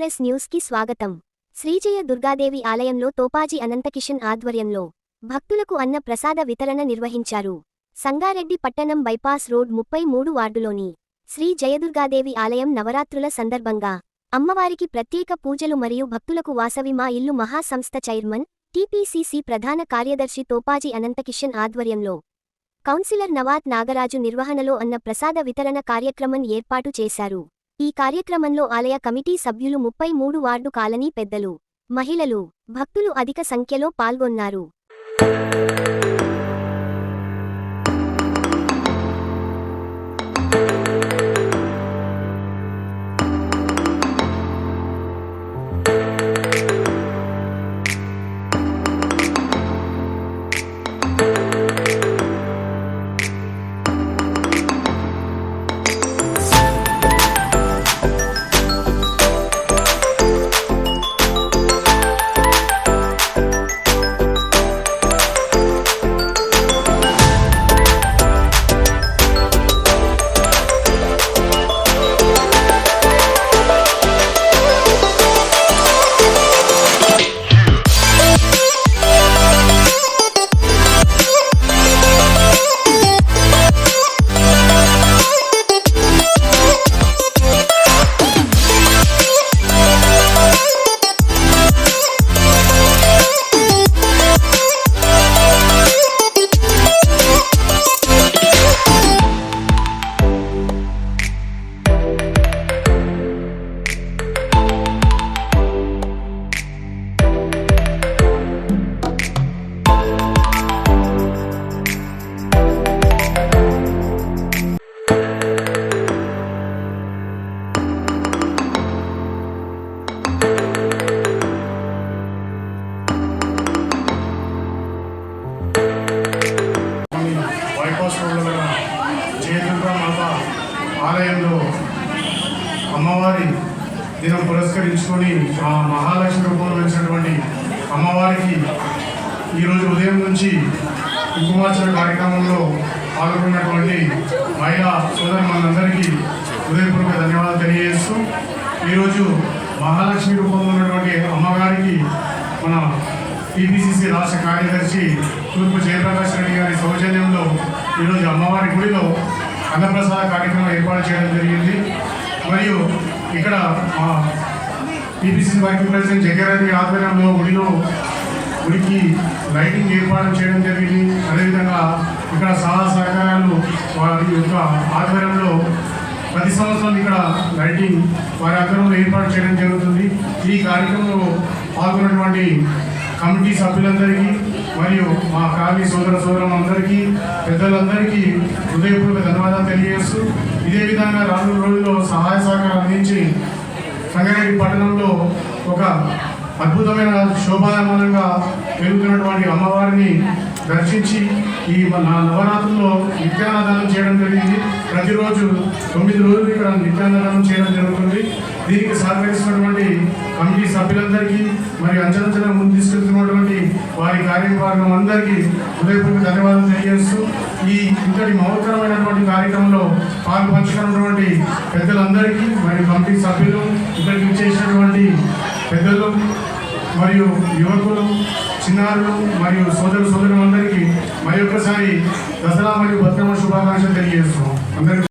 Press న్యూస్కి స్వాగతం. శ్రీజయ దుర్గాదేవి ఆలయంలో తోపాజీ అనంతకిషన్ ఆధ్వర్యంలో భక్తులకు అన్న ప్రసాద వితరణ నిర్వహించారు. సంగారెడ్డి పట్టణం బైపాస్ రోడ్ ముప్పై మూడు వార్డులోని శ్రీ జయదుర్గాదేవి ఆలయం నవరాత్రుల సందర్భంగా అమ్మవారికి ప్రత్యేక పూజలు మరియు భక్తులకు వాసవి మా ఇల్లు మహాసంస్థ చైర్మన్ టీపీసీసీ ప్రధాన కార్యదర్శి తోపాజీ అనంతకిషన్ ఆధ్వర్యంలో కౌన్సిలర్ నవాత్ నాగరాజు నిర్వహణలో అన్న ప్రసాద వితరణ కార్యక్రమం ఏర్పాటు చేశారు. ఈ కార్యక్రమంలో ఆలయ కమిటీ సభ్యులు ముప్పై మూడు వార్డు కాలనీ పెద్దలు మహిళలు భక్తులు అధిక సంఖ్యలో పాల్గొన్నారు. ఆలయంలో అమ్మవారి దినం పురస్కరించుకొని ఆ మహాలక్ష్మి రూపంలో వచ్చినటువంటి అమ్మవారికి ఈరోజు ఉదయం నుంచి కుంకుమార్చన కార్యక్రమంలో పాల్గొన్నటువంటి మహిళా సోదరు మనందరికీ హృదయపూర్వక ధన్యవాదాలు తెలియజేస్తూ ఈరోజు మహాలక్ష్మి రూపంలో ఉన్నటువంటి అమ్మగారికి మన టీపీసీసీ రాష్ట్ర కార్యదర్శి తూర్పు జయప్రకాష్ రెడ్డి గారి సౌజన్యంలో ఈరోజు అమ్మవారి గుడిలో అన్నప్రసాద కార్యక్రమం ఏర్పాటు చేయడం జరిగింది. మరియు ఇక్కడ మా టీపీసీ వర్కింగ్ ప్రెసిడెంట్ జగ్గారెడ్డి ఆధ్వర్యంలో గుడిలో గుడికి లైటింగ్ ఏర్పాటు చేయడం జరిగింది. అదేవిధంగా ఇక్కడ సహా సహకారాలు వారి యొక్క ఆధ్వర్యంలో ప్రతి సంవత్సరం ఇక్కడ లైటింగ్ వారి ఆధ్వర్యంలో ఏర్పాటు చేయడం జరుగుతుంది. ఈ కార్యక్రమంలో పాల్గొన్నటువంటి కమిటీ సభ్యులందరికీ మరియు మా కార్మిక సోదర సోదరులందరికీ పెద్దలందరికీ హృదయపూర్వక ధన్యవాదాలు తెలియజేస్తూ ఇదే విధంగా రానున్న రోజుల్లో సహాయ సహకారం అందించి సంగారెడ్డి పట్టణంలో ఒక అద్భుతమైన శోభాయమానంగా పెరుగుతున్నటువంటి అమ్మవారిని దర్శించి ఈ మన నవరాత్రుల్లో నిత్యాన్నదానం చేయడం జరిగింది. ప్రతిరోజు తొమ్మిది రోజులు ఇక్కడ నిత్యాన్నదానం చేయడం జరుగుతుంది. దీనికి సహకరిస్తున్నటువంటి కమిటీ సభ్యులందరికీ మరి అంచనంచన ముందు తీసుకెళ్తున్నటువంటి వారి కార్యవర్గం అందరికీ హృదయపూర్వక ధన్యవాదాలు తెలియజేస్తూ ఈ ఇంతటి మహోత్తరమైనటువంటి కార్యక్రమంలో పాల్పంచుకున్నటువంటి పెద్దలందరికీ మరియు కమిటీ సభ్యులు ఇక్కడికి ఇచ్చేసినటువంటి పెద్దలు మరియు యువకులు చిన్నారులు మరియు సోదరు సోదరు మరి ఒక్కసారి దసరా మరియు బతుకమ్మ శుభాకాంక్షలు తెలియజేస్తున్నాం. అందరికీ